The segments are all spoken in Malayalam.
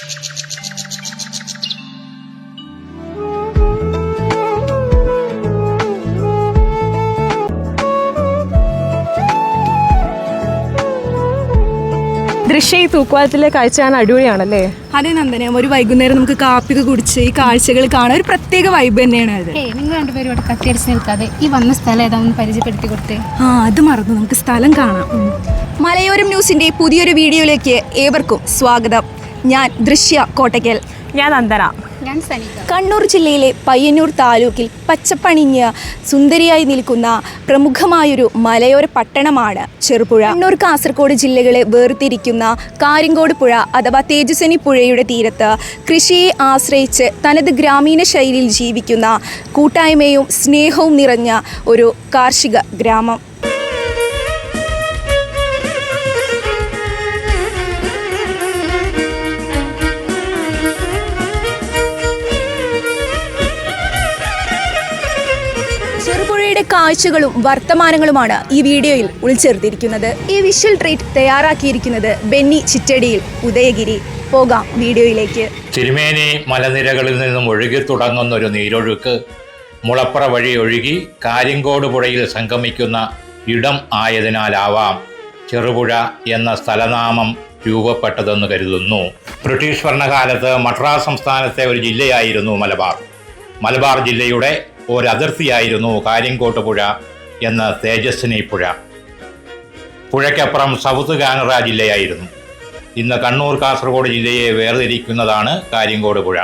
ദൃശ്യ ഈ തൂക്കുവാലത്തിലെ കാഴ്ച കാണാൻ അടിപൊളിയാണല്ലേ? അതെ നന്ദന ഒരു വൈകുന്നേരം നമുക്ക് കാപ്പിക്ക് കുടിച്ച് ഈ കാഴ്ചകൾ കാണാൻ ഒരു പ്രത്യേക വൈബ് തന്നെയാണ് അത്. നിങ്ങൾ രണ്ടുപേരും ഇവിടെ കത്തിയടിച്ച് നിൽക്കാതെ ഈ വന്ന സ്ഥലം ഏതാണെന്ന് പരിചയപ്പെടുത്തി കൊടുത്തേ. ആ അത് മറന്നു. നമുക്ക് സ്ഥലം കാണാം. മലയോരം ന്യൂസിന്റെ പുതിയൊരു വീഡിയോയിലേക്ക് ഏവർക്കും സ്വാഗതം. ഞാൻ ദൃശ്യ കോട്ടയ്ക്കൽ. ഞാൻ നന്ദന ഞാൻ സനിക. കണ്ണൂർ ജില്ലയിലെ പയ്യന്നൂർ താലൂക്കിൽ പച്ചപ്പണിഞ്ഞ് സുന്ദരിയായി നിൽക്കുന്ന പ്രമുഖമായൊരു മലയോര പട്ടണമാണ് ചെറുപുഴ. കണ്ണൂർ കാസർഗോഡ് ജില്ലകളെ വേർതിരിക്കുന്ന കാര്യങ്കോട് പുഴ അഥവാ തേജസ്വനി പുഴയുടെ തീരത്ത് കൃഷിയെ ആശ്രയിച്ച് തനത് ഗ്രാമീണ ശൈലിയിൽ ജീവിക്കുന്ന കൂട്ടായ്മയും സ്നേഹവും നിറഞ്ഞ ഒരു കാർഷിക ഗ്രാമം. കാഴ്ചകളും വർത്തമാനങ്ങളുമാണ് ഈ വീഡിയോയിൽ ഉൾച്ചേർത്തിരിക്കുന്നത്. ഈ വിഷ്വൽ ട്രീറ്റ് തയ്യാറാക്കിയിരിക്കുന്നത് ബെന്നി ചിറ്റടിയിൽ ഉദയഗിരി. പോകാം വീഡിയോയിലേക്ക്. തിരുമേനി മലനിരകളിൽ നിന്നും ഒഴുകി തുടങ്ങുന്ന ഒരു നീരൊഴുക്ക് മുളപ്പുറ വഴി ഒഴുകി കാര്യങ്കോട് പുഴയിൽ സംഗമിക്കുന്ന ഇടം ആയതിനാലാവാം ചെറുപുഴ എന്ന സ്ഥലനാമം രൂപപ്പെട്ടതെന്ന് കരുതുന്നു. ബ്രിട്ടീഷ് ഭരണകാലത്ത് മദ്രാസ് സംസ്ഥാനത്തെ ഒരു ജില്ലയായിരുന്നു മലബാർ. മലബാർ ജില്ലയുടെ ഒരു ആയിരുന്നു കാര്യങ്കോട്ട് പുഴ എന്ന തേജസ്വിനി പുഴ. പുഴയ്ക്കപ്പുറം സൗത്ത് കാനറ ജില്ലയായിരുന്നു. ഇന്ന് കണ്ണൂർ കാസർഗോഡ് ജില്ലയെ വേർതിരിക്കുന്നതാണ് കാര്യങ്കോട് പുഴ.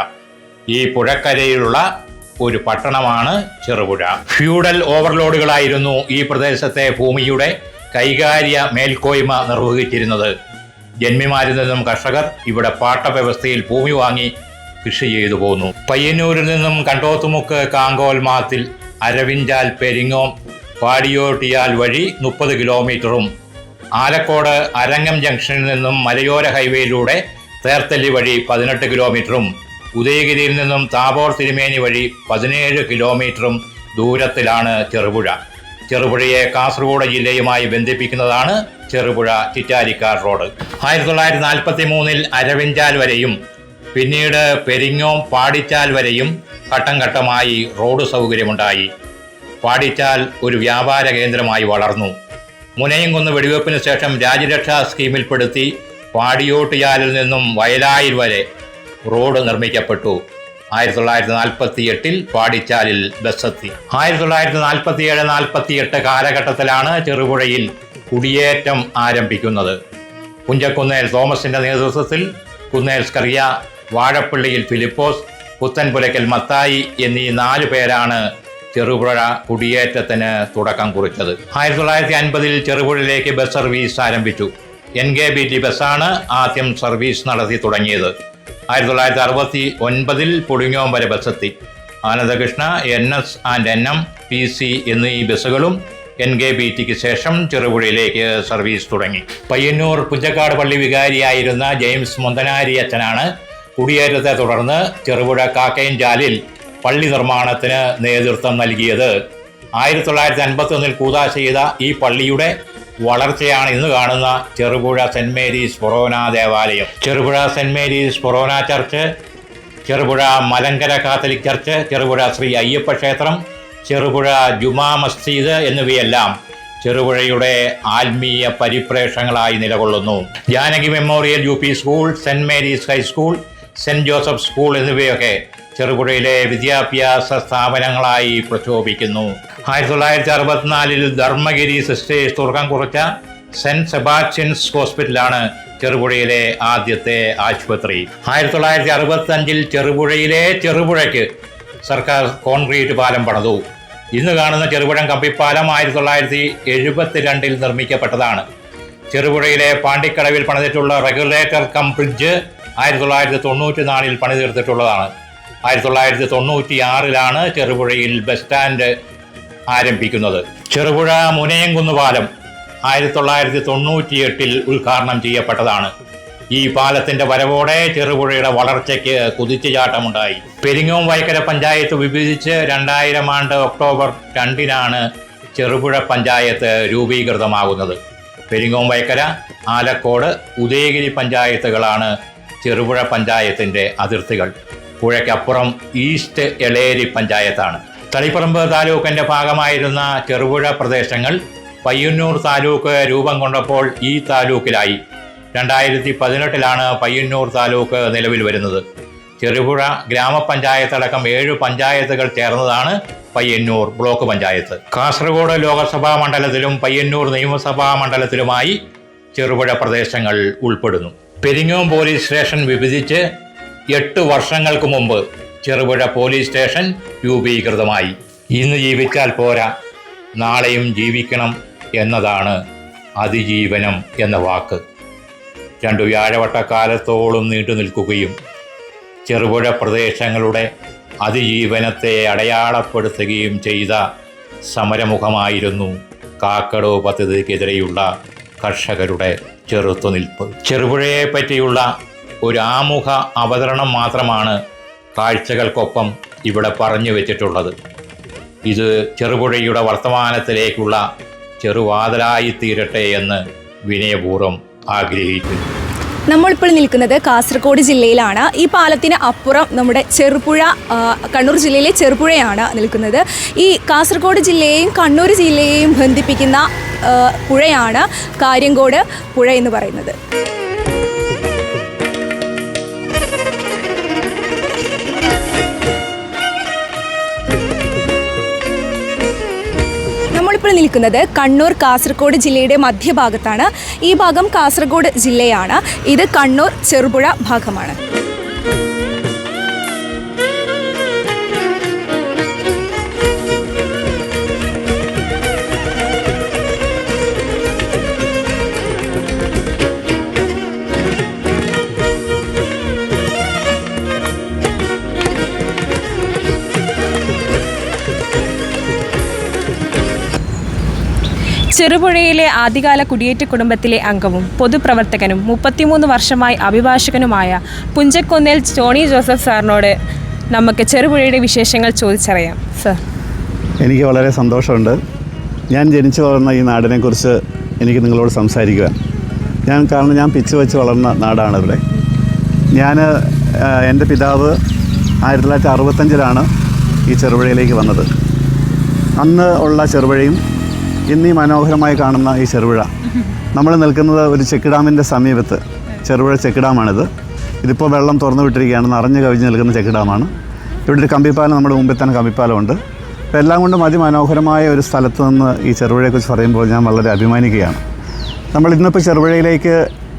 ഈ പുഴക്കരയിലുള്ള ഒരു പട്ടണമാണ് ചെറുപുഴ. ഫ്യൂഡൽ ഓവർലോഡുകളായിരുന്നു ഈ പ്രദേശത്തെ ഭൂമിയുടെ കൈകാര്യ മേൽക്കോയ്മ നിർവഹിച്ചിരുന്നത്. ജന്മിമാരിൽ നിന്നും കർഷകർ ഇവിടെ പാട്ടവ്യവസ്ഥയിൽ ഭൂമി വാങ്ങി കൃഷി ചെയ്തു പോന്നു പയ്യന്നൂരിൽ നിന്നും കണ്ടോത്തുമുക്ക് കാങ്കോൽ മാത്തിൽ അരവിഞ്ചാൽ പെരിങ്ങോം പാടിയോട്ടിയാൽ വഴി മുപ്പത് കിലോമീറ്ററും ആലക്കോട് അരങ്ങം ജംഗ്ഷനിൽ നിന്നും മലയോര ഹൈവേയിലൂടെ തേർത്തല്ലി വഴി പതിനെട്ട് കിലോമീറ്ററും ഉദയഗിരിയിൽ നിന്നും താബോർ തിരുമേനി വഴി പതിനേഴ് കിലോമീറ്ററും ദൂരത്തിലാണ് ചെറുപുഴ. ചെറുപുഴയെ കാസർഗോഡ് ജില്ലയുമായി ബന്ധിപ്പിക്കുന്നതാണ് ചെറുപുഴ ചിറ്റാരിക്കാർ റോഡ്. ആയിരത്തി തൊള്ളായിരത്തി നാൽപ്പത്തി മൂന്നിൽ അരവിഞ്ചാൽ വരെയും പിന്നീട് പെരിങ്ങോം പാടിച്ചാൽ വരെയും ഘട്ടം ഘട്ടമായി റോഡ് സൗകര്യമുണ്ടായി. പാടിച്ചാൽ ഒരു വ്യാപാര കേന്ദ്രമായി വളർന്നു. മുനയംകുന്ന് വെടിവെപ്പിന് ശേഷം രാജ്യരക്ഷാ സ്കീമിൽപ്പെടുത്തി പാടിയോട്ടിയാലിൽ നിന്നും വയലായിൽ വരെ റോഡ് നിർമ്മിക്കപ്പെട്ടു. ആയിരത്തി തൊള്ളായിരത്തി നാൽപ്പത്തി എട്ടിൽ പാടിച്ചാലിൽ ബസ്സെത്തി. ആയിരത്തി തൊള്ളായിരത്തി നാൽപ്പത്തി ഏഴ് നാൽപ്പത്തി എട്ട് കാലഘട്ടത്തിലാണ് ചെറുപുഴയിൽ കുടിയേറ്റം ആരംഭിക്കുന്നത്. കുഞ്ചക്കുന്നേൽ തോമസിന്റെ നേതൃത്വത്തിൽ കുന്നേൽ സ്കറിയ വാഴപ്പള്ളിയിൽ ഫിലിപ്പോസ് പുത്തൻപുലയ്ക്കൽ മത്തായി എന്നീ നാലു പേരാണ് ചെറുപുഴ കുടിയേറ്റത്തിന് തുടക്കം കുറിച്ചത്. ആയിരത്തി തൊള്ളായിരത്തി അൻപതിൽ ചെറുപുഴയിലേക്ക് ബസ് സർവീസ് ആരംഭിച്ചു. എൻ കെ ബി ടി ബസ്സാണ് ആദ്യം സർവീസ് നടത്തി തുടങ്ങിയത്. ആയിരത്തി തൊള്ളായിരത്തി അറുപത്തി ഒൻപതിൽ പുളിങ്ങോം വരെ ബസ്സെത്തി. Anandakrishna N S and N M P C എന്നീ ബസ്സുകളും എൻ കെ ബി ടിക്ക് ശേഷം ചെറുപുഴയിലേക്ക് സർവീസ് തുടങ്ങി. പയ്യന്നൂർ പുഞ്ചക്കാട് പള്ളി വികാരിയായിരുന്ന ജെയിംസ് മുന്തനാരി അച്ഛനാണ് കുടിയേറ്റത്തെ തുടർന്ന് ചെറുപുഴ കാക്കയൻചാലിൽ പള്ളി നിർമ്മാണത്തിന് നേതൃത്വം നൽകിയത്. ആയിരത്തി തൊള്ളായിരത്തി അൻപത്തി ഒന്നിൽ കൂതാ ചെയ്ത ഈ പള്ളിയുടെ വളർച്ചയാണ് ഇന്ന് കാണുന്ന ചെറുപുഴ സെന്റ് മേരീസ് ഫൊറോന ദേവാലയം. Cherupuzha saint Mary's forane church Cherupuzha Malankara Catholic church Cherupuzha Shri Ayyappa ക്ഷേത്രം ചെറുപുഴ ജുമാ മസ്ജിദ് എന്നിവയെല്ലാം ചെറുപുഴയുടെ ആത്മീയ പരിപ്രേഷങ്ങളായി നിലകൊള്ളുന്നു. Janaki memorial U P school saint Mary's high school saint Joseph school എന്നിവയൊക്കെ ചെറുപുഴയിലെ വിദ്യാഭ്യാസ സ്ഥാപനങ്ങളായി പ്രക്ഷോഭിക്കുന്നു. ആയിരത്തി തൊള്ളായിരത്തി അറുപത്തിനാലിൽ ധർമ്മഗിരി സിസ്റ്റേഴ്സ് തുടക്കം കുറിച്ച സെന്റ് സെബാസ്റ്റ്യൻസ് ഹോസ്പിറ്റലാണ് ചെറുപുഴയിലെ ആദ്യത്തെ ആശുപത്രി. ആയിരത്തി തൊള്ളായിരത്തി അറുപത്തി അഞ്ചിൽ ചെറുപുഴയിലെ ചെറുപുഴയ്ക്ക് സർക്കാർ കോൺക്രീറ്റ് പാലം പണിതു. ഇന്ന് കാണുന്ന ചെറുപുഴം കമ്പിപ്പാലം ആയിരത്തി തൊള്ളായിരത്തി എഴുപത്തിരണ്ടിൽ നിർമ്മിക്കപ്പെട്ടതാണ്. ചെറുപുഴയിലെ പാണ്ടിക്കടവിൽ പണിതിട്ടുള്ള റെഗുലേറ്റർ കം ബ്രിഡ്ജ് ആയിരത്തി തൊള്ളായിരത്തി തൊണ്ണൂറ്റി നാലിൽ പണി തീർത്തിട്ടുള്ളതാണ് ആയിരത്തി തൊള്ളായിരത്തി തൊണ്ണൂറ്റി ആറിലാണ് ചെറുപുഴയിൽ ബസ് സ്റ്റാൻഡ് ആരംഭിക്കുന്നത്. ചെറുപുഴ മുനയംകുന്ന് പാലം ആയിരത്തി തൊള്ളായിരത്തി തൊണ്ണൂറ്റി എട്ടിൽ ഉദ്ഘാടനം ചെയ്യപ്പെട്ടതാണ്. ഈ പാലത്തിന്റെ വരവോടെ ചെറുപുഴയുടെ വളർച്ചയ്ക്ക് കുതിച്ചുചാട്ടമുണ്ടായി. പെരിങ്ങോം വൈക്കര പഞ്ചായത്ത് വിഭജിച്ച് രണ്ടായിരം ആണ്ട് ഒക്ടോബർ രണ്ടിനാണ് ചെറുപുഴ പഞ്ചായത്ത് രൂപീകൃതമാകുന്നത്. പെരിങ്ങോം വൈക്കര ആലക്കോട് ഉദയഗിരി പഞ്ചായത്തുകളാണ് ചെറുപുഴ പഞ്ചായത്തിന്റെ അതിർത്തികൾ. പുഴയ്ക്കപ്പുറം ഈസ്റ്റ് എളേരി പഞ്ചായത്താണ്. തളിപ്പറമ്പ് താലൂക്കിന്റെ ഭാഗമായിരുന്ന ചെറുപുഴ പ്രദേശങ്ങൾ പയ്യന്നൂർ താലൂക്ക് രൂപം കൊണ്ടപ്പോൾ ഈ താലൂക്കിലായി. രണ്ടായിരത്തി പതിനെട്ടിലാണ് പയ്യന്നൂർ താലൂക്ക് നിലവിൽ വരുന്നത്. ചെറുപുഴ ഗ്രാമപഞ്ചായത്ത് അടക്കം ഏഴ് പഞ്ചായത്തുകൾ ചേർന്നതാണ് പയ്യന്നൂർ ബ്ലോക്ക് പഞ്ചായത്ത്. കാസർഗോഡ് ലോകസഭാ മണ്ഡലത്തിലും പയ്യന്നൂർ നിയമസഭാ മണ്ഡലത്തിലുമായി ചെറുപുഴ പ്രദേശങ്ങൾ ഉൾപ്പെടുന്നു. പെരിങ്ങോം പോലീസ് സ്റ്റേഷൻ വിഭജിച്ച് എട്ട് വർഷങ്ങൾക്ക് മുമ്പ് ചെറുപുഴ പോലീസ് സ്റ്റേഷൻ രൂപീകൃതമായി. ഇന്ന് ജീവിച്ചാൽ പോരാ. നാളെയും ജീവിക്കണം എന്നതാണ് അതിജീവനം എന്ന വാക്ക്. രണ്ടു വ്യാഴവട്ടക്കാലത്തോളം നീണ്ടു നിൽക്കുകയും ചെറുപുഴ പ്രദേശങ്ങളുടെ അതിജീവനത്തെ അടയാളപ്പെടുത്തുകയും ചെയ്ത സമരമുഖമായിരുന്നു കാക്കടോ പദ്ധതിക്കെതിരെയുള്ള കർഷകരുടെ ചെറുത്തുനിൽപ്പ് ചെറുപുഴയെ പറ്റിയുള്ള ഒരു ആമുഖ അവതരണം മാത്രമാണ് കാഴ്ചകൾക്കൊപ്പം ഇവിടെ പറഞ്ഞു വെച്ചിട്ടുള്ളത്. ഇത് ചെറുപുഴയുടെ വർത്തമാനത്തിലേക്കുള്ള ചെറുവാതിലായി തീരട്ടെ എന്ന് വിനയപൂർവം ആഗ്രഹിക്കുന്നു. നമ്മളിപ്പോൾ നിൽക്കുന്നത് കാസർഗോഡ് ജില്ലയിലാണ്. ഈ പാലത്തിന് അപ്പുറം നമ്മുടെ ചെറുപുഴ കണ്ണൂർ ജില്ലയിലെ ചെറുപുഴയാണ് നിൽക്കുന്നത്. ഈ കാസർഗോഡ് ജില്ലയെയും കണ്ണൂർ ജില്ലയെയും ബന്ധിപ്പിക്കുന്ന പുഴയാണ് കാര്യങ്കോട് പുഴ എന്ന് പറയുന്നത്. നിൽക്കുന്നത് കണ്ണൂർ കാസർഗോഡ് ജില്ലയുടെ മധ്യഭാഗത്താണ്. ഈ ഭാഗം കാസർഗോഡ് ജില്ലയാണ്. ഇത് കണ്ണൂർ ചെറുപുഴ ഭാഗമാണ്. ചെറുപുഴയിലെ ആദ്യകാല കുടിയേറ്റ കുടുംബത്തിലെ അംഗവും പൊതുപ്രവർത്തകനും മുപ്പത്തിമൂന്ന് വർഷമായി അഭിഭാഷകനുമായ പുഞ്ചക്കൊന്നേൽ ടോണി ജോസഫ് സാറിനോട് നമുക്ക് ചെറുപുഴയുടെ വിശേഷങ്ങൾ ചോദിച്ചറിയാം. സർ. എനിക്ക് വളരെ സന്തോഷമുണ്ട്. ഞാൻ ജനിച്ചു വളർന്ന ഈ നാടിനെക്കുറിച്ച് എനിക്ക് നിങ്ങളോട് സംസാരിക്കുക ഞാൻ കാരണം ഞാൻ പിച്ചു വെച്ച് വളർന്ന നാടാണ് ഇവിടെ. ഞാൻ എന്റെ പിതാവ് ആയിരത്തി തൊള്ളായിരത്തി അറുപത്തഞ്ചിലാണ് ഈ ചെറുപുഴയിലേക്ക് വന്നത്. അന്ന് ഉള്ള ചെറുപുഴയും ഇന്ന് മനോഹരമായി കാണുന്ന ഈ ചെറുപുഴ. നമ്മൾ നിൽക്കുന്നത് ഒരു ചെക്ക് ഡാമിന്റെ സമീപത്ത്. ചെറുപുഴ ചെക്ക് ഡാമാണിത് ഇതിപ്പോൾ വെള്ളം തുറന്നു വിട്ടിരിക്കുകയാണ്. നിറഞ്ഞു കവിഞ്ഞ് നിൽക്കുന്ന ചെക്ക് ഡാമാണ് ഇവിടെ ഒരു കമ്പിപ്പാലം നമ്മുടെ മുമ്പിൽ തന്നെ കമ്പിപ്പാലമുണ്ട്. അപ്പോൾ എല്ലാം കൊണ്ടും അതിമനോഹരമായ ഒരു സ്ഥലത്ത് നിന്ന് ഈ ചെറുപുഴയെക്കുറിച്ച് പറയുമ്പോൾ ഞാൻ വളരെ അഭിമാനിക്കുകയാണ്. നമ്മൾ ഇന്നിപ്പോൾ ചെറുപുഴയിലേക്ക്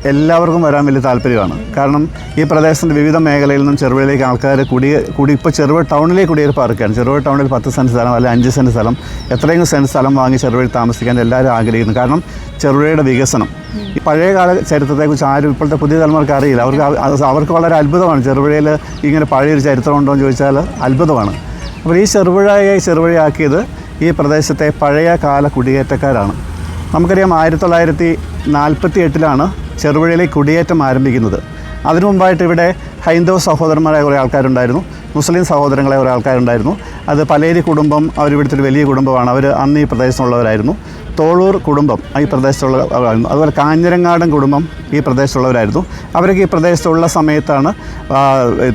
എല്ലാവർക്കും വരാൻ വലിയ താല്പര്യമാണ്. കാരണം ഈ പ്രദേശത്തിന്റെ വിവിധ മേഖലയിൽ നിന്നും ചെറുപുഴയിലേക്ക് ആൾക്കാർ കുടി കുടി ഇപ്പോൾ ചെറുപുഴ ടൗണിലേക്ക് കുടിയേറി പാർക്കുകയാണ് ചെറുപുഴ ടൗണിൽ പത്ത് സെന്റ് സ്ഥലം അല്ലെങ്കിൽ അഞ്ച് സെന്റ് സ്ഥലം എത്രയും സെന്റ് സ്ഥലം വാങ്ങി ചെറുപുഴയിൽ താമസിക്കാൻ എല്ലാവരും ആഗ്രഹിക്കുന്നു. കാരണം ചെറുപുഴയുടെ വികസനം. ഈ പഴയ കാല ചരിത്രത്തെക്കുറിച്ച് ആരും ഇപ്പോഴത്തെ പുതിയ തലമുറയ്ക്ക് അറിയില്ല. അവർക്ക് അവർക്ക് വളരെ അത്ഭുതമാണ്. ചെറുപുഴയിൽ ഇങ്ങനെ പഴയൊരു ചരിത്രം ഉണ്ടോ എന്ന് ചോദിച്ചാൽ അത്ഭുതമാണ്. അപ്പോൾ ഈ ചെറുപുഴയെ ചെറുപുഴയാക്കിയത് ഈ പ്രദേശത്തെ പഴയ കാല കുടിയേറ്റക്കാരാണ്. നമുക്കറിയാം ആയിരത്തി തൊള്ളായിരത്തി നാൽപ്പത്തി എട്ടിലാണ് ചെറുപുഴയിലേക്ക് കുടിയേറ്റം ആരംഭിക്കുന്നത്. അതിനു മുമ്പായിട്ട് ഇവിടെ ഹൈന്ദവ സഹോദരന്മാരായ കുറേ ആൾക്കാരുണ്ടായിരുന്നു. മുസ്ലിം സഹോദരങ്ങളെ കുറേ ആൾക്കാരുണ്ടായിരുന്നു. അത് പലേരി കുടുംബം അവർ ഇവിടുത്തെ ഒരു വലിയ കുടുംബമാണ്. അവർ അന്ന് ഈ പ്രദേശത്തുള്ളവരായിരുന്നു. തോളൂർ കുടുംബം ഈ പ്രദേശത്തുള്ള അതുപോലെ കാഞ്ഞിരങ്ങാടൻ കുടുംബം ഈ പ്രദേശത്തുള്ളവരായിരുന്നു. അവരൊക്കെ ഈ പ്രദേശത്തുള്ള സമയത്താണ്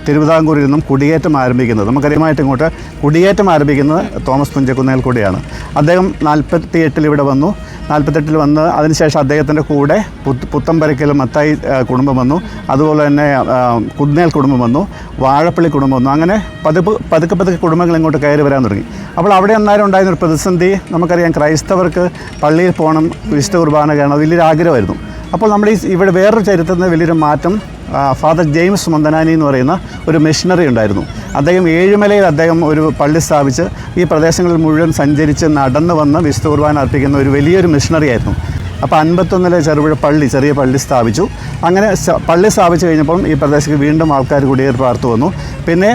തിരുവിതാംകൂറിൽ നിന്നും കുടിയേറ്റം ആരംഭിക്കുന്നത്. നമുക്കറിയമായിട്ട് ഇങ്ങോട്ട് കുടിയേറ്റം ആരംഭിക്കുന്നത് തോമസ് പുഞ്ചക്കുന്നേൽ കൂടിയാണ്. അദ്ദേഹം നാൽപ്പത്തി എട്ടിൽ ഇവിടെ വന്നു. നാൽപ്പത്തെട്ടിൽ വന്ന് അതിനുശേഷം അദ്ദേഹത്തിന്റെ കൂടെ പുത്ത് പുത്തമ്പരക്കൽ മത്തായി കുടുംബം വന്നു. അതുപോലെ തന്നെ ആ, കുന്നേൽ കുടുംബം വന്നു വാഴപ്പള്ളി കുടുംബം വന്നു. അങ്ങനെ പതുപ്പ് പതുക്കെ പതുക്കെ കുടുംബങ്ങൾ ഇങ്ങോട്ട് കയറി വരാൻ തുടങ്ങി. അപ്പോൾ അവിടെ അന്നേരം ഉണ്ടായിരുന്ന ഒരു പ്രതിസന്ധി നമുക്കറിയാം ക്രൈസ്തവർക്ക് പള്ളിയിൽ പോകണം വിശുദ്ധ കുർബാന കാണണം വലിയൊരു ആഗ്രഹമായിരുന്നു. അപ്പോൾ നമ്മൾ ഈ ഇവിടെ വേറൊരു ചരിത്രത്തിൽ വലിയൊരു മാറ്റം ഫാദർ ജെയിംസ് മന്ദനാനി എന്ന് പറയുന്ന ഒരു മിഷണറി ഉണ്ടായിരുന്നു. അദ്ദേഹം ഏഴുമലയിൽ അദ്ദേഹം ഒരു പള്ളി സ്ഥാപിച്ച് ഈ പ്രദേശങ്ങളിൽ മുഴുവൻ സഞ്ചരിച്ച് നടന്നു വന്ന് വിശുദ്ധ കുർബാന അർപ്പിക്കുന്ന ഒരു വലിയൊരു മിഷണറി ആയിരുന്നു. അപ്പോൾ അൻപത്തൊന്നിലെ ചെറുപുഴ പള്ളി ചെറിയ പള്ളി സ്ഥാപിച്ചു. അങ്ങനെ പള്ളി സ്ഥാപിച്ചു കഴിഞ്ഞപ്പം ഈ പ്രദേശത്ത് വീണ്ടും ആൾക്കാർ കുടിയേറി പാർത്തു വന്നു. പിന്നെ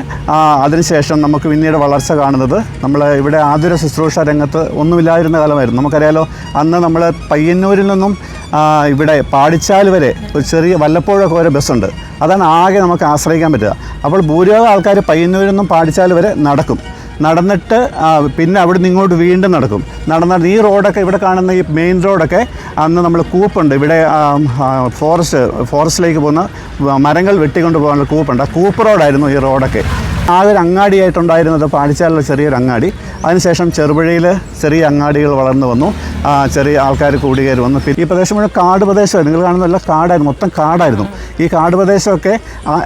അതിനുശേഷം നമുക്ക് പിന്നീട് വളർച്ച കാണുന്നത് നമ്മൾ ഇവിടെ ആതുര ശുശ്രൂഷ രംഗത്ത് ഒന്നുമില്ലാതിരുന്ന കാലമായിരുന്നു. നമുക്കറിയാലോ അന്ന് നമ്മൾ പയ്യന്നൂരിൽ നിന്നും ഇവിടെ പാടിച്ചാൽ വരെ ഒരു ചെറിയ വല്ലപ്പോഴൊക്കെ ഓരോ ബസ്സുണ്ട്. അതാണ് ആകെ നമുക്ക് ആശ്രയിക്കാൻ പറ്റുക. അപ്പോൾ ഭൂരിഭാഗം ആൾക്കാർ പയ്യന്നൂരിൽ നിന്നും പാടിച്ചാൽ വരെ നടക്കും. നടന്നിട്ട് പിന്നെ അവിടെ നിന്ന് ഇങ്ങോട്ട് വീണ്ടും നടക്കും. നടന്ന ഈ റോഡൊക്കെ ഇവിടെ കാണുന്ന ഈ മെയിൻ റോഡൊക്കെ അന്ന് നമ്മൾ കൂപ്പുണ്ട്. ഇവിടെ ഫോറസ്റ്റ് ഫോറസ്റ്റിലേക്ക് പോകുന്ന മരങ്ങൾ വെട്ടിക്കൊണ്ട് പോകാനുള്ള കൂപ്പുണ്ട്. ആ കൂപ്പ് റോഡായിരുന്നു ഈ റോഡൊക്കെ. ഒരു അങ്ങാടിയായിട്ടുണ്ടായിരുന്നത് പാടിച്ചാലുള്ള ചെറിയൊരു അങ്ങാടി. അതിനുശേഷം ചെറുപുഴയിൽ ചെറിയ അങ്ങാടികൾ വളർന്നു വന്നു. ചെറിയ ആൾക്കാർ കൂടി കയറി വന്നു. പിന്നെ ഈ പ്രദേശം മുഴുവൻ കാട് പ്രദേശമായിരുന്നു നിങ്ങൾ കാണുന്ന എല്ലാം കാടായിരുന്നു. മൊത്തം കാടായിരുന്നു. ഈ കാട് പ്രദേശമൊക്കെ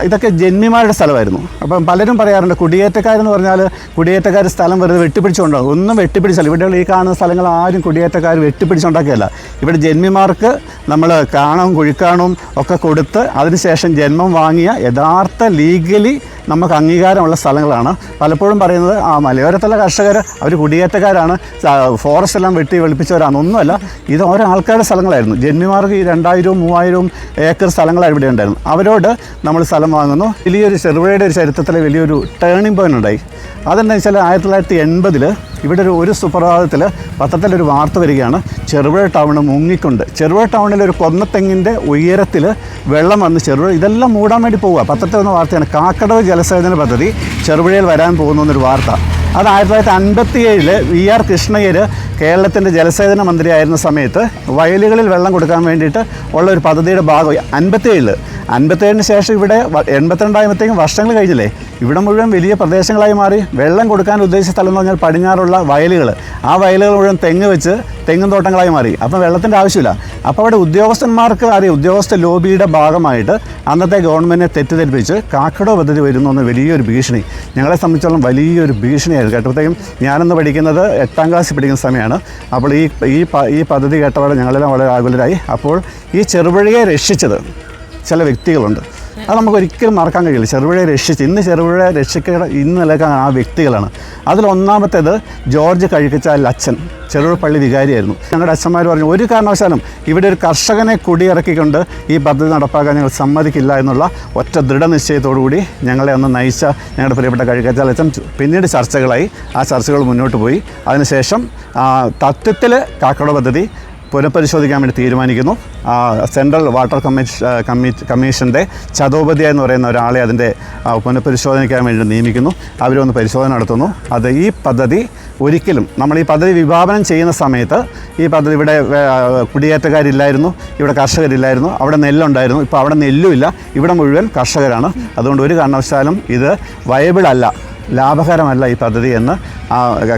ഇതൊക്കെ ജന്മിമാരുടെ സ്ഥലമായിരുന്നു. അപ്പം പലരും പറയാറുണ്ട് കുടിയേറ്റക്കാരെന്ന് പറഞ്ഞാൽ കുടിയേറ്റക്കാർ സ്ഥലം വെറുതെ വെട്ടിപ്പിടിച്ചുകൊണ്ടാകും ഒന്നും വെട്ടിപ്പിടിച്ചല്ല. ഇവിടെ ഈ കാണുന്ന സ്ഥലങ്ങൾ ആരും കുടിയേറ്റക്കാർ വെട്ടിപ്പിടിച്ചുണ്ടാക്കിയല്ല ഇവിടെ ജന്മിമാർക്ക് നമ്മൾ കാണും കുഴിക്കാണും ഒക്കെ കൊടുത്ത് അതിനുശേഷം ജന്മം വാങ്ങിയ യഥാർത്ഥ ലീഗലി നമുക്ക് അംഗീകാരമുള്ള സ്ഥലങ്ങളാണ്. പലപ്പോഴും പറയുന്നത് ആ മലയോരത്തുള്ള കർഷകർ അവർ കുടിയേറ്റക്കാരാണ്. ഫോറസ്റ്റ് എല്ലാം വെട്ടി വെളുപ്പിച്ചവരാണ്. ഒന്നുമല്ല ഇത് ഓരോ ആൾക്കാരുടെ സ്ഥലങ്ങളായിരുന്നു. ജന്മിമാർക്ക് ഈ രണ്ടായിരവും മൂവായിരവും ഏക്കർ സ്ഥലങ്ങളാണ് ഇവിടെ ഉണ്ടായിരുന്നു അവരോട് നമ്മൾ സ്ഥലം വാങ്ങുന്നു. വലിയൊരു ചെറുപുഴയുടെ ഒരു ചരിത്രത്തിലെ വലിയൊരു ടേണിംഗ് പോയിന്റ് ഉണ്ടായി. അതെന്താണെന്ന് വെച്ചാൽ ആയിരത്തി തൊള്ളായിരത്തി എൺപതിൽ ഇവിടെ ഒരു ഒരു സുപ്രഭാതത്തിൽ പത്രത്തിലൊരു വാർത്ത വരികയാണ്. ചെറുപുഴ ടൗൺ മുങ്ങിക്കൊണ്ട്. ചെറുപുഴ ടൗണിൽ ഒരു കൊന്നത്തെങ്ങിന്റെ ഉയരത്തിൽ വെള്ളം വന്ന് ചെറുപുഴ ഇതെല്ലാം മൂടാൻ വേണ്ടി പോവുക. പത്രത്തിൽ വന്ന വാർത്തയാണ് കാക്കടവ് ജലസേചന പദ്ധതി ചെറുപുഴയിൽ വരാൻ പോകുന്നു എന്നൊരു വാർത്ത. അത് ആയിരത്തി തൊള്ളായിരത്തി അൻപത്തി ഏഴിൽ വി ആർ കൃഷ്ണയ്യർ കേരളത്തിന്റെ ജലസേചന മന്ത്രിയായിരുന്ന സമയത്ത് വയലുകളിൽ വെള്ളം കൊടുക്കാൻ വേണ്ടിയിട്ട് ഉള്ള ഒരു പദ്ധതിയുടെ ഭാഗമായി അൻപത്തി ഏഴിൽ അൻപത്തേഴിന് ശേഷം ഇവിടെ എൺപത്തിരണ്ടായപ്പോഴത്തേക്കും വർഷങ്ങൾ കഴിഞ്ഞില്ലേ? ഇവിടെ മുഴുവൻ വലിയ പ്രദേശങ്ങളായി മാറി. വെള്ളം കൊടുക്കാൻ ഉദ്ദേശിച്ച സ്ഥലം എന്ന് പറഞ്ഞാൽ പടിഞ്ഞാറുള്ള വയലുകൾ. ആ വയലുകൾ മുഴുവൻ തെങ്ങ് വെച്ച് തെങ്ങും തോട്ടങ്ങളായി മാറി. അപ്പം വെള്ളത്തിന്റെ ആവശ്യമില്ല. അപ്പോൾ അവിടെ ഉദ്യോഗസ്ഥന്മാർക്ക് അറിയാം. ഉദ്യോഗസ്ഥ ലോബിയുടെ ഭാഗമായിട്ട് അന്നത്തെ ഗവൺമെന്റിനെ തെറ്റിദ്ധരിപ്പിച്ച് കാക്കടോ പദ്ധതി വരുന്നു എന്ന വലിയൊരു ഭീഷണി. ഞങ്ങളെ സംബന്ധിച്ചോളം വലിയൊരു ഭീഷണിയായിരുന്നു. കേട്ടപ്പോഴത്തേക്കും ഞാനന്ന് പഠിക്കുന്നത് എട്ടാം ക്ലാസ്സിൽ പഠിക്കുന്ന സമയമാണ്. അപ്പോൾ ഈ ഈ പദ്ധതി കേട്ടപാട് ഞങ്ങളെല്ലാം വളരെ ആകുലരായി. അപ്പോൾ ഈ ചെറുപുഴയെ രക്ഷിച്ചത് ചില വ്യക്തികളുണ്ട്. അത് നമുക്ക് ഒരിക്കലും മറക്കാൻ കഴിയില്ല. ചെറുപുഴയെ രക്ഷിച്ച് ഇന്ന് ചെറുപുഴ രക്ഷിക്കേണ്ട ഇന്ന് നിലക്കാൻ ആ വ്യക്തികളാണ്. അതിലൊന്നാമത്തേത് ജോർജ് കഴിക്കച്ചാൽ അച്ഛൻ. ചെറുപുഴ പള്ളി വികാരിയായിരുന്നു. ഞങ്ങളുടെ അച്ഛന്മാർ പറഞ്ഞു ഒരു കാരണവശാലും ഇവിടെ ഒരു കർഷകനെ കുടിയിറക്കിക്കൊണ്ട് ഈ പദ്ധതി നടപ്പാക്കാൻ ഞങ്ങൾ സമ്മതിക്കില്ല എന്നുള്ള ഒറ്റ ദൃഢനിശ്ചയത്തോടുകൂടി ഞങ്ങളെ അന്ന് നയിച്ച ഞങ്ങളുടെ പ്രിയപ്പെട്ട കഴിക്കച്ചാൽ അച്ഛൻ പിന്നീട് ചർച്ചകളായി. ആ ചർച്ചകൾ മുന്നോട്ട് പോയി. അതിനുശേഷം തത്വത്തിൽ കാക്കട പദ്ധതി പുനഃപരിശോധിക്കാൻ വേണ്ടി തീരുമാനിക്കുന്നു സെൻട്രൽ വാട്ടർ കമ്മീഷ കമ്മീ- കമ്മീഷന്റെ ചതോപതി എന്ന് പറയുന്ന ഒരാളെ അതിന്റെ പുനഃപരിശോധനയ്ക്കാൻ വേണ്ടി നിയമിക്കുന്നു. അവരൊന്ന് പരിശോധന നടത്തുന്നു. അത് ഈ പദ്ധതി ഒരിക്കലും നമ്മൾ ഈ പദ്ധതി വിഭാവനം ചെയ്യുന്ന സമയത്ത് ഈ പദ്ധതി ഇവിടെ കുടിയേറ്റക്കാരില്ലായിരുന്നു ഇവിടെ കർഷകരില്ലായിരുന്നു അവിടെ നെല്ലുണ്ടായിരുന്നു ഇപ്പോൾ അവിടെ നെല്ലുമില്ല ഇവിടെ മുഴുവൻ കർഷകരാണ്. അതുകൊണ്ട് ഒരു കാരണവശാലും ഇത് വയബിൾ അല്ല ലാഭകരമല്ല ഈ പദ്ധതി എന്ന്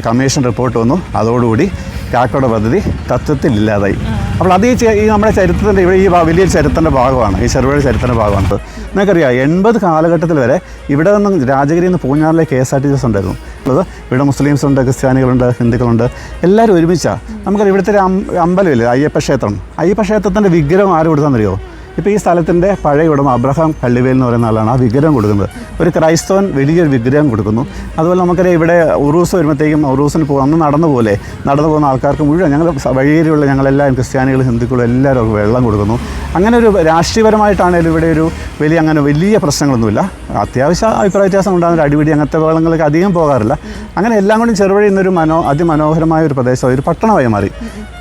കമ്മീഷൻ റിപ്പോർട്ട് വന്നു. അതോടുകൂടി കാക്കയുടെ പദ്ധതി തത്വത്തിൽ ഇല്ലാതായി. അപ്പോൾ അത് ഈ നമ്മുടെ ചരിത്രത്തിന്റെ ഇവിടെ ഈ വലിയ ചരിത്രത്തിന്റെ ഭാഗമാണ്. ഈ ചെറുപുഴ ചരിത്രത്തിന്റെ ഭാഗമാണ്. നിങ്ങൾക്കറിയാം എൺപത് കാലഘട്ടത്തിൽ വരെ ഇവിടെ നിന്നും രാജഗിരിയിൽ നിന്ന് പൂഞ്ഞാറിലെ K S R T C ഉണ്ടായിരുന്നു. ഉള്ളത് ഇവിടെ മുസ്ലിംസ് ഉണ്ട് ക്രിസ്ത്യാനികളുണ്ട് ഹിന്ദുക്കളുണ്ട്. എല്ലാവരും ഒരുമിച്ചാണ് നമുക്കറിയാം ഇവിടുത്തെ അമ്പലമില്ലേ അയ്യപ്പ ക്ഷേത്രം. അയ്യപ്പ ക്ഷേത്രത്തിന്റെ വിഗ്രഹം ആര് കൊടുത്താണെന്നറിയോ? ഇപ്പോൾ ഈ സ്ഥലത്തിന്റെ പഴയ ഉടമ അബ്രഹാം കള്ളിവേൽ എന്ന് പറയുന്ന ആളാണ് ആ വിഗ്രഹം കൊടുക്കുന്നത്. ഒരു ക്രൈസ്തവൻ വലിയൊരു വിഗ്രഹം കൊടുക്കുന്നു. അതുപോലെ നമുക്കറിയാം ഇവിടെ ഉറൂസ് വരുമ്പോഴത്തേക്കും ഉറൂസിന് പോകും അന്ന് നടന്നു പോലെ നടന്നു പോകുന്ന ആൾക്കാർക്ക് മുഴുവൻ ഞങ്ങൾ വഴിയേരിയുള്ള ഞങ്ങളെല്ലാവരും ക്രിസ്ത്യാനികളും ഹിന്ദുക്കളും എല്ലാവരും വെള്ളം കൊടുക്കുന്നു. അങ്ങനെ ഒരു രാഷ്ട്രീയപരമായിട്ടാണെങ്കിലും ഇവിടെ ഒരു വലിയ അങ്ങനെ വലിയ പ്രശ്നങ്ങളൊന്നുമില്ല. അത്യാവശ്യം അഭിപ്രായ വ്യത്യാസം ഉണ്ടാകുന്ന അടിപിടി അങ്ങനത്തെ വെള്ളങ്ങളൊക്കെ അധികം പോകാറില്ല. അങ്ങനെ എല്ലാം കൊണ്ടും ചെറുവഴി ഇന്നൊരു മനോ അതിമനോഹരമായ ഒരു പ്രദേശം ഒരു പട്ടണമായി മാറി.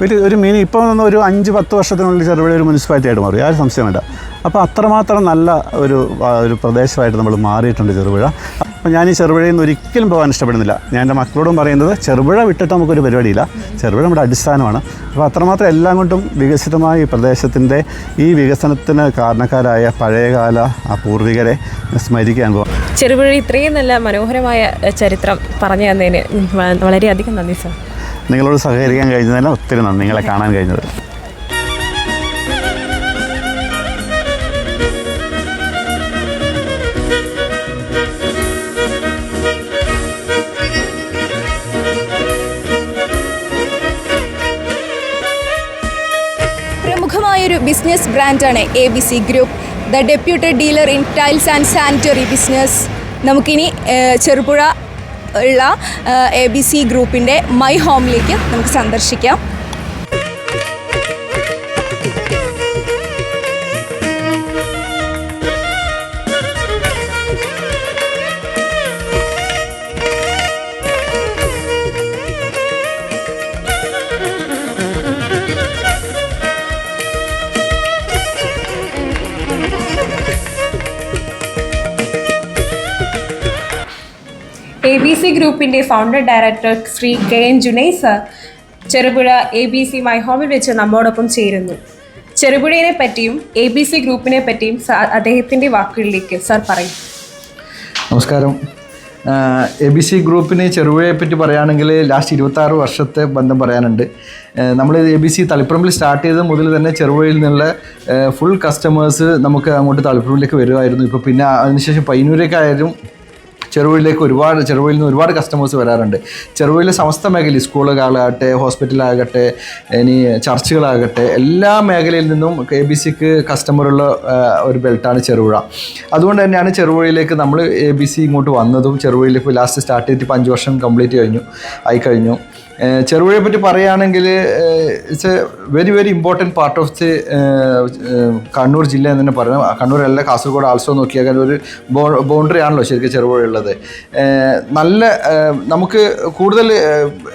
ഒരു ഒരു മിനി ഇപ്പോൾ ഒരു അഞ്ച് പത്ത് വർഷത്തിനുള്ളിൽ ചെറുപഴി ഒരു മുനിസിപ്പാലിറ്റി ആയിട്ട് മാറി. ആ സംശയം? വേണ്ട അപ്പോൾ അത്രമാത്രം നല്ല ഒരു ഒരു പ്രദേശമായിട്ട് നമ്മൾ മാറിയിട്ടുണ്ട് ചെറുപുഴ. അപ്പോൾ ഞാൻ ഈ ചെറുപുഴയിൽ നിന്ന് ഒരിക്കലും പോകാൻ ഇഷ്ടപ്പെടുന്നില്ല. ഞാൻ എന്റെ മക്കളോടും പറയുന്നത് ചെറുപുഴ വിട്ടിട്ട് നമുക്കൊരു പരിപാടിയില്ല. ചെറുപുഴ നമ്മുടെ അടിസ്ഥാനമാണ്. അപ്പോൾ അത്രമാത്രം എല്ലാം കൊണ്ടും വികസിതമായ ഈ പ്രദേശത്തിന്റെ ഈ വികസനത്തിന് കാരണക്കാരായ പഴയകാല ആ പൂർവികരെ സ്മരിക്കാൻ പോകാം ചെറുപുഴ ഇത്രയും നല്ല മനോഹരമായ ചരിത്രം പറഞ്ഞു തന്നതിന് വളരെയധികം നന്ദി സാർ. നിങ്ങളോട് സഹകരിക്കാൻ കഴിഞ്ഞതിന് ഒത്തിരി നന്ദി. നിങ്ങളെ കാണാൻ കഴിഞ്ഞത് ബിസിനസ് ബ്രാൻഡാണ് A B C group the deputed dealer in tiles and sanitary business നമുക്കിനി ചെറുപുഴ ഉള്ള എ ബി സി ഗ്രൂപ്പിന്റെ മൈ ഹോമിലേക്ക് നമുക്ക് സന്ദർശിക്കാം. സി ഗ്രൂപ്പിന്റെ founder director Sri K N Junais Cherupuzha A B C my ഹോമിൽ വെച്ച് നമ്മോടൊപ്പം ചേരുന്നു. ചെറുപുഴയെ പറ്റിയും എ ബി സി ഗ്രൂപ്പിനെ പറ്റിയും അദ്ദേഹത്തിന്റെ വാക്കുകളിലേക്ക് സർ പറയും. നമസ്കാരം. എ ബി സി ഗ്രൂപ്പിന് ചെറുപുഴയെ പറ്റി പറയുകയാണെങ്കിൽ ലാസ്റ്റ് ഇരുപത്താറ് വർഷത്തെ ബന്ധം പറയാനുണ്ട്. നമ്മൾ എ ബി സി തളിപ്പറമ്പിൽ സ്റ്റാർട്ട് ചെയ്തത് മുതൽ തന്നെ ചെറുപുഴയിൽ നിന്നുള്ള ഫുൾ കസ്റ്റമേഴ്സ് നമുക്ക് അങ്ങോട്ട് തളിപ്പറമ്പിലേക്ക് വരുമായിരുന്നു ഇപ്പോൾ പിന്നെ അതിനുശേഷം പയ്യന്നൂരേക്കായാലും ചെറുപുഴയിലേക്ക് ഒരുപാട് ചെറുപുഴയിൽ നിന്ന് ഒരുപാട് കസ്റ്റമേഴ്സ് വരാറുണ്ട്. ചെറുപുഴയിലെ സമസ്ത മേഖല സ്കൂളുകളാകട്ടെ ഹോസ്പിറ്റലാകട്ടെ ഇനി ചർച്ചുകളാകട്ടെ എല്ലാ മേഖലയിൽ നിന്നും കെ ബി സിക്ക് കസ്റ്റമറുള്ള ഒരു ബെൽറ്റാണ് ചെറുപുഴ. അതുകൊണ്ട് തന്നെയാണ് ചെറുപുഴയിലേക്ക് നമ്മൾ എ ബി സി ഇങ്ങോട്ട് വന്നതും ചെറുപുഴയിലേക്ക് ലാസ്റ്റ് സ്റ്റാർട്ട് ചെയ്തിട്ട് ഇപ്പോൾ അഞ്ച് വർഷം കംപ്ലീറ്റ് കഴിഞ്ഞു ആയി കഴിഞ്ഞു. ചെറുപുഴയെ പറ്റി പറയുകയാണെങ്കിൽ it's a very very important part of the Kannur ജില്ല എന്ന് തന്നെ പറയാം. കണ്ണൂരല്ല കാസർഗോഡ് ആൾസോ നോക്കിയാൽ ഒരു ബൗണ്ടറി ആണല്ലോ ശരിക്കും ചെറുപുഴ ഉള്ളത് നല്ല നമുക്ക് കൂടുതൽ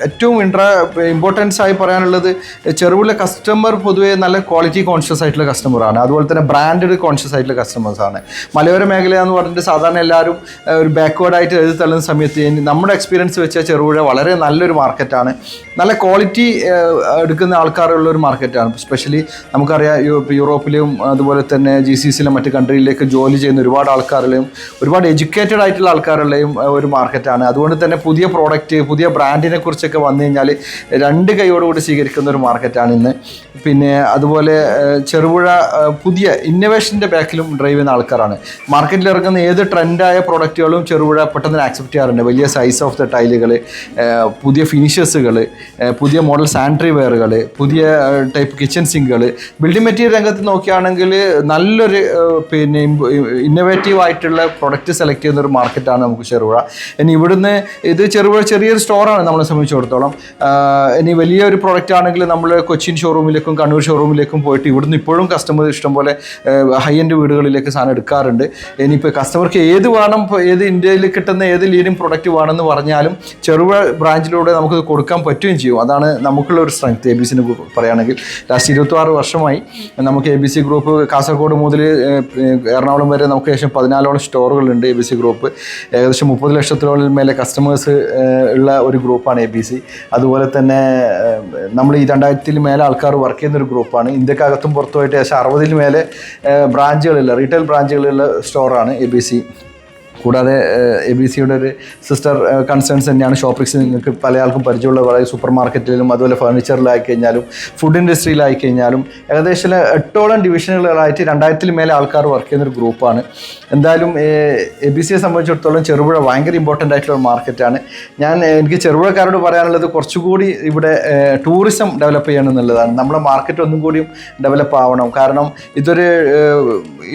ഏറ്റവും ഇൻട്ര ഇമ്പോർട്ടൻസ് ആയി പറയാനുള്ളത് ചെറുപുഴ കസ്റ്റമർ പൊതുവേ നല്ല ക്വാളിറ്റി കോൺഷ്യസ് ആയിട്ടുള്ള കസ്റ്റമറാണ് അതുപോലെ തന്നെ ബ്രാൻഡഡ് കോൺഷ്യസ് ആയിട്ടുള്ള കസ്റ്റമേഴ്സാണ് മലയോര മേഖല പറഞ്ഞിട്ട് സാധാരണ എല്ലാവരും ഒരു ബാക്ക്വേഡായിട്ട് എഴുതി തള്ളുന്ന സമയത്ത് നമ്മുടെ എക്സ്പീരിയൻസ് വെച്ചാൽ ചെറുപുഴ വളരെ നല്ലൊരു മാർക്കറ്റാണ് നല്ല ക്വാളിറ്റി എടുക്കുന്ന ആൾക്കാരുള്ള ഒരു മാർക്കറ്റാണ് സ്പെഷ്യലി നമുക്കറിയാം യൂറോപ്പിലും അതുപോലെ തന്നെ ജി സി സിയിലും മറ്റ് കൺട്രിയിലേക്ക് ജോലി ചെയ്യുന്ന ഒരുപാട് ആൾക്കാരുടെയും ഒരുപാട് എഡ്യൂക്കേറ്റഡ് ആയിട്ടുള്ള ആൾക്കാരുടെയും ഒരു മാർക്കറ്റാണ് അതുകൊണ്ട് തന്നെ പുതിയ പ്രോഡക്റ്റ് പുതിയ ബ്രാൻഡിനെ കുറിച്ചൊക്കെ വന്നു കഴിഞ്ഞാൽ രണ്ട് കൈയോടുകൂടി സ്വീകരിക്കുന്ന ഒരു മാർക്കറ്റാണ് ഇന്ന്. പിന്നെ അതുപോലെ ചെറുപുഴ പുതിയ ഇന്നോവേഷന്റെ ബാക്കിലും ഡ്രൈവ് ചെയ്യുന്ന ആൾക്കാരാണ്. മാർക്കറ്റിൽ ഇറങ്ങുന്ന ഏത് ട്രെൻഡായ പ്രോഡക്റ്റുകളും ചെറുപുഴ പെട്ടെന്ന് ആക്സെപ്റ്റ് ചെയ്യാറുണ്ട്. വലിയ സൈസ് ഓഫ് ദ ടൈലുകൾ പുതിയ ഫിനിഷസുകൾ പുതിയ മോഡൽ സാനിറ്ററി വെയറുകൾ പുതിയ ടൈപ്പ് കിച്ചൺ സിങ്കുകൾ ബിൽഡിംഗ് മെറ്റീരിയൽ രംഗത്ത് നോക്കുകയാണെങ്കിൽ നല്ലൊരു പിന്നെ ഇന്നോവേറ്റീവ് ആയിട്ടുള്ള പ്രൊഡക്റ്റ് സെലക്ട് ചെയ്യുന്ന ഒരു മാർക്കറ്റാണ് നമുക്ക് ചെറുപുഴ. ഇനി ഇവിടുന്ന് ഇത് ചെറുപുഴ ചെറിയൊരു സ്റ്റോറാണ് നമ്മളെ സംബന്ധിച്ചിടത്തോളം. ഇനി വലിയൊരു പ്രൊഡക്റ്റ് ആണെങ്കിൽ നമ്മൾ കൊച്ചിൻ ഷോറൂമിലേക്കും കണ്ണൂർ ഷോറൂമിലേക്കും പോയിട്ട് ഇവിടുന്ന് ഇപ്പോഴും കസ്റ്റമർ ഇഷ്ടംപോലെ ഹൈ എൻഡ് വീടുകളിലേക്ക് സാധനം എടുക്കാറുണ്ട്. ഇനിയിപ്പോൾ കസ്റ്റമർക്ക് ഏത് വേണം ഏത് ഇന്ത്യയിൽ കിട്ടുന്ന ഏത് ലീഡിങ് പ്രൊഡക്റ്റ് വേണമെന്ന് പറഞ്ഞാലും ചെറുപുഴ ബ്രാഞ്ചിലൂടെ നമുക്ക് കൊടുക്കാൻ പറ്റുകയും ചെയ്യും. അതാണ് നമുക്കുള്ള ഒരു സ്ട്രെങ്ത് എ ബി സിനെ പറയുകയാണെങ്കിൽ ലാസ്റ്റ് ഇരുപത്തി വർഷമായി നമുക്ക് A B C group Kasaragod മുതൽ എറണാകുളം വരെ നമുക്ക് ഏകദേശം പതിനാലോളം സ്റ്റോറുകളുണ്ട് എ ബി സി ഗ്രൂപ്പ് ഏകദേശം മുപ്പത് ലക്ഷത്തിലോളം മേലെ കസ്റ്റമേഴ്സ് ഉള്ള ഒരു ഗ്രൂപ്പാണ് എ ബി സി അതുപോലെ തന്നെ നമ്മൾ ഈ രണ്ടായിരത്തിൽ മേലെ ആൾക്കാർ വർക്ക് ചെയ്യുന്ന ഒരു ഗ്രൂപ്പാണ് ഇന്ത്യക്കകത്തും പുറത്തുമായിട്ട് ഏകദേശം അറുപതിൽ മേലെ ബ്രാഞ്ചുകളുള്ള റീറ്റെയിൽ ബ്രാഞ്ചുകളുള്ള സ്റ്റോറാണ് എ ബി സി കൂടാതെ എ ബി സിയുടെ ഒരു സിസ്റ്റർ കൺസേൺസ് തന്നെയാണ്. ഷോപ്പിക്സ് നിങ്ങൾക്ക് പല ആൾക്കും പരിചയമുള്ള വളരെ സൂപ്പർ മാർക്കറ്റിലും അതുപോലെ ഫർണിച്ചറിലായി കഴിഞ്ഞാലും ഫുഡ് ഇൻഡസ്ട്രിയിലായി കഴിഞ്ഞാലും ഏകദേശം എട്ടോളം ഡിവിഷനുകളായിട്ട് രണ്ടായിരത്തിൽ മേലെ ആൾക്കാർ വർക്ക് ചെയ്യുന്ന ഒരു ഗ്രൂപ്പാണ് എന്തായാലും എ ബി സിയെ സംബന്ധിച്ചിടത്തോളം ചെറുപുഴ ഭയങ്കര ഇമ്പോർട്ടന്റ് ആയിട്ടുള്ള മാർക്കറ്റാണ് ഞാൻ എനിക്ക് ചെറുപുഴക്കാരോട് പറയാനുള്ളത് കുറച്ചുകൂടി ഇവിടെ ടൂറിസം ഡെവലപ്പ് ചെയ്യണം എന്നുള്ളതാണ്. നമ്മുടെ മാർക്കറ്റ് ഒന്നും കൂടിയും ഡെവലപ്പ് ആവണം. കാരണം ഇതൊരു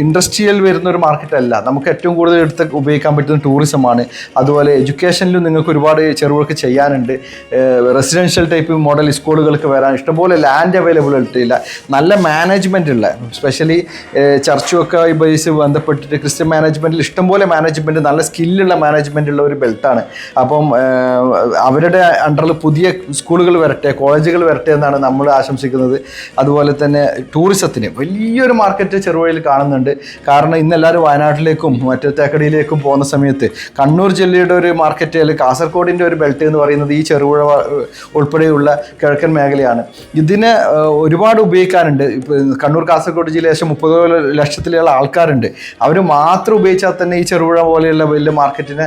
ഇൻഡസ്ട്രിയൽ വരുന്ന ഒരു മാർക്കറ്റ് അല്ല. നമുക്ക് ഏറ്റവും കൂടുതൽ എടുത്ത് ഉപയോഗിക്കാൻ പറ്റുന്ന ടൂറിസമാണ്. അതുപോലെ എഡ്യൂക്കേഷനിലും നിങ്ങൾക്ക് ഒരുപാട് ചെറുവർക്ക് ചെയ്യാനുണ്ട്. റെസിഡൻഷ്യൽ ടൈപ്പ് മോഡൽ സ്കൂളുകൾക്ക് വരാൻ ഇഷ്ടംപോലെ ലാൻഡ് അവൈലബിൾ ഇല്ല നല്ല മാനേജ്മെന്റ് ഉള്ള സ്പെഷ്യലി ചർച്ചുമൊക്കെ ബേസ് ബന്ധപ്പെട്ടിട്ട് ക്രിസ്ത്യൻ മാനേജ്മെന്റിൽ ഇഷ്ടംപോലെ മാനേജ്മെന്റ് നല്ല സ്കില്ലുള്ള മാനേജ്മെന്റ് ഉള്ള ഒരു ബെൽറ്റാണ് അപ്പം അവരുടെ അണ്ടറിൽ പുതിയ സ്കൂളുകൾ വരട്ടെ കോളേജുകൾ വരട്ടെ എന്നാണ് നമ്മൾ ആശംസിക്കുന്നത്. അതുപോലെ തന്നെ ടൂറിസത്തിന് വലിയൊരു മാർക്കറ്റ് ചെറുവഴിയിൽ കാണുന്നുണ്ട്. കാരണം ഇന്ന് എല്ലാവരും വയനാട്ടിലേക്കും മറ്റു തേക്കടിയിലേക്കും പോകുന്ന സമയത്ത് കണ്ണൂർ ജില്ലയുടെ ഒരു മാർക്കറ്റ് അല്ലെങ്കിൽ കാസർഗോഡിന്റെ ഒരു ബെൽറ്റ് എന്ന് പറയുന്നത് ഈ ചെറുപുഴ ഉൾപ്പെടെയുള്ള കിഴക്കൻ മേഖലയാണ്. ഇതിനെ ഒരുപാട് ഉപയോഗിക്കാനുണ്ട്. ഇപ്പോൾ കണ്ണൂർ കാസർഗോഡ് ജില്ല ഏകദേശം മുപ്പത് ലക്ഷത്തിലുള്ള ആൾക്കാരുണ്ട്. അവർ മാത്രം ഉപയോഗിച്ചാൽ തന്നെ ഈ ചെറുപുഴ പോലെയുള്ള വലിയ മാർക്കറ്റിനെ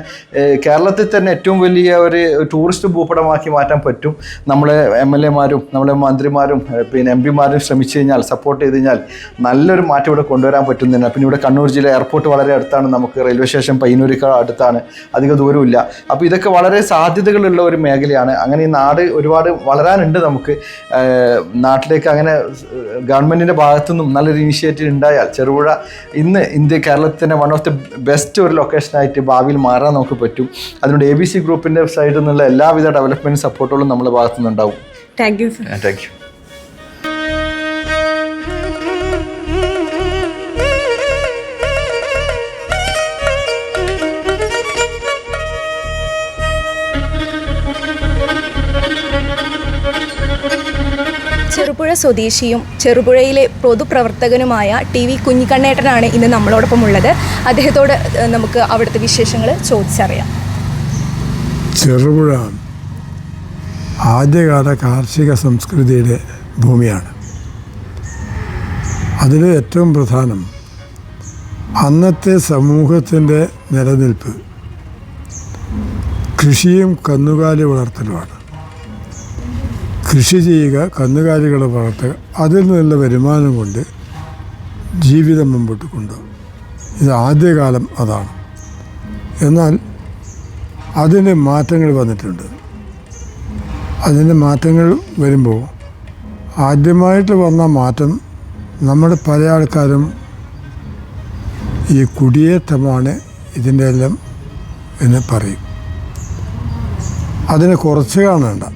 കേരളത്തിൽ തന്നെ ഏറ്റവും വലിയ ഒരു ടൂറിസ്റ്റ് ഭൂപടമാക്കി മാറ്റാൻ പറ്റും. നമ്മളെ എം എൽ എമാരും നമ്മളെ മന്ത്രിമാരും പിന്നെ എം പിമാരും ശ്രമിച്ചു കഴിഞ്ഞാൽ സപ്പോർട്ട് ചെയ്ത് കഴിഞ്ഞാൽ നല്ലൊരു മാറ്റം ഇവിടെ കൊണ്ടുവരാൻ പറ്റുന്നതിന് പിന്നെ ഇവിടെ കണ്ണൂർ ജില്ല എയർപോർട്ട് വളരെ അടുത്താണ്. നമുക്ക് റെയിൽവേ സ്റ്റേഷൻ പയ്യന്നൂരിക്ക അടുത്താണ്. അധിക ദൂരമില്ല അപ്പോൾ ഇതൊക്കെ വളരെ സാധ്യതകളുള്ള ഒരു മേഖലയാണ്. അങ്ങനെ ഈ നാട് ഒരുപാട് വളരാനുണ്ട് നമുക്ക്. നാട്ടിലേക്ക് അങ്ങനെ ഗവൺമെന്റിന്റെ ഭാഗത്തുനിന്നും നല്ലൊരു ഇനിഷ്യേറ്റീവ് ഉണ്ടായാൽ ചെറുപുഴ ഇന്ന് ഇന്ത്യ കേരളത്തിന്റെ വൺ ഓഫ് ദി ബെസ്റ്റ് ഒരു ലൊക്കേഷനായിട്ട് ഭാവിയിൽ മാറാൻ നമുക്ക് പറ്റും. അതുകൊണ്ട് എ ബി സി ഗ്രൂപ്പിന്റെ സൈഡിൽ നിന്നുള്ള എല്ലാവിധ ഡെവലപ്മെന്റ് സപ്പോർട്ടുകളും നമ്മുടെ ഭാഗത്തുനിന്നുണ്ടാവും. Thank you thank you Cherupuzha സ്വദേശിയും ചെറുപുഴയിലെ പൊതുപ്രവർത്തകനുമായ ടി വി കുഞ്ഞിക്കണ്ണേട്ടനാണ് ഇന്ന് നമ്മളോടൊപ്പം ഉള്ളത് അദ്ദേഹത്തോട് നമുക്ക് അവിടുത്തെ വിശേഷങ്ങൾ ചോദിച്ചറിയാം. ചെറുപുഴ ആദ്യകാല കാർഷിക സംസ്കൃതിയുടെ ഭൂമിയാണ്. അതിൽ ഏറ്റവും പ്രധാനം അന്നത്തെ സമൂഹത്തിന്റെ നിലനിൽപ്പ്. കൃഷിയും കന്നുകാലി വളർത്തലുമാണ്. കൃഷി ചെയ്യുക കന്നുകാലികളെ വളർത്തുക അതിൽ നിന്നുള്ള വരുമാനം കൊണ്ട് ജീവിതം മുമ്പോട്ട് കൊണ്ടുപോകും. ഇത് ആദ്യകാലം അതാണ്. എന്നാൽ അതിന് മാറ്റങ്ങൾ വന്നിട്ടുണ്ട്. അതിന്റെ മാറ്റങ്ങൾ വരുമ്പോൾ ആദ്യമായിട്ട് വന്ന മാറ്റം നമ്മുടെ പല ആൾക്കാരും ഈ കുടിയേറ്റമാണ് ഇതിന്റെ എല്ലാം എന്ന് പറയും. അതിനെ കുറച്ച് കാണണ്ട.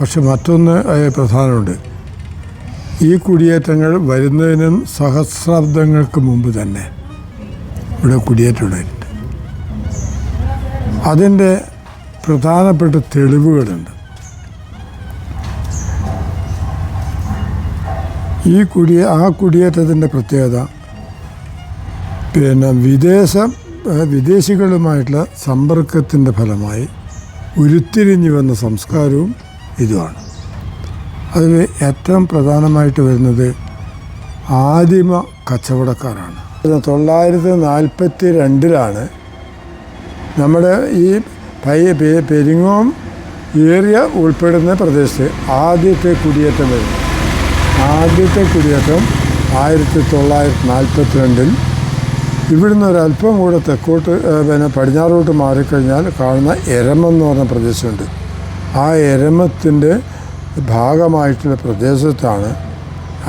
പക്ഷെ മറ്റൊന്ന് പ്രധാനമുണ്ട്. ഈ കുടിയേറ്റങ്ങൾ വരുന്നതിനും സഹസ്രാബ്ദങ്ങൾക്ക് മുമ്പ് തന്നെ ഇവിടെ കുടിയേറ്റമുണ്ടായിട്ടുണ്ട്. അതിന്റെ പ്രധാനപ്പെട്ട തെളിവുകളുണ്ട്. ഈ കുടിയ ആ കുടിയേറ്റത്തിന്റെ പ്രത്യേകത പിന്നെ വിദേശ വിദേശികളുമായിട്ടുള്ള സമ്പർക്കത്തിന്റെ ഫലമായി ഉരുത്തിരിഞ്ഞു വന്ന സംസ്കാരവും ഇതുമാണ്. അതിൽ ഏറ്റവും പ്രധാനമായിട്ട് വരുന്നത് ആദിമ കച്ചവടക്കാരാണ്. തൊള്ളായിരത്തി നാൽപ്പത്തി രണ്ടിലാണ് നമ്മുടെ ഈ പെരിങ്ങോം ഏറിയ ഉൾപ്പെടുന്ന പ്രദേശത്ത് ആദ്യത്തെ കുടിയേറ്റം വരുന്നു ആദ്യത്തെ കുടിയേറ്റം ആയിരത്തി തൊള്ളായിരത്തി നാൽപ്പത്തി രണ്ടിൽ ഇവിടുന്ന് ഒരല്പം കൂടെ തെക്കോട്ട് പിന്നെ പടിഞ്ഞാറോട്ട് മാറിക്കഴിഞ്ഞാൽ കാണുന്ന എരമെന്ന് പറഞ്ഞ പ്രദേശമുണ്ട്. ആ എരമത്തിന്റെ ഭാഗമായിട്ടുള്ള പ്രദേശത്താണ്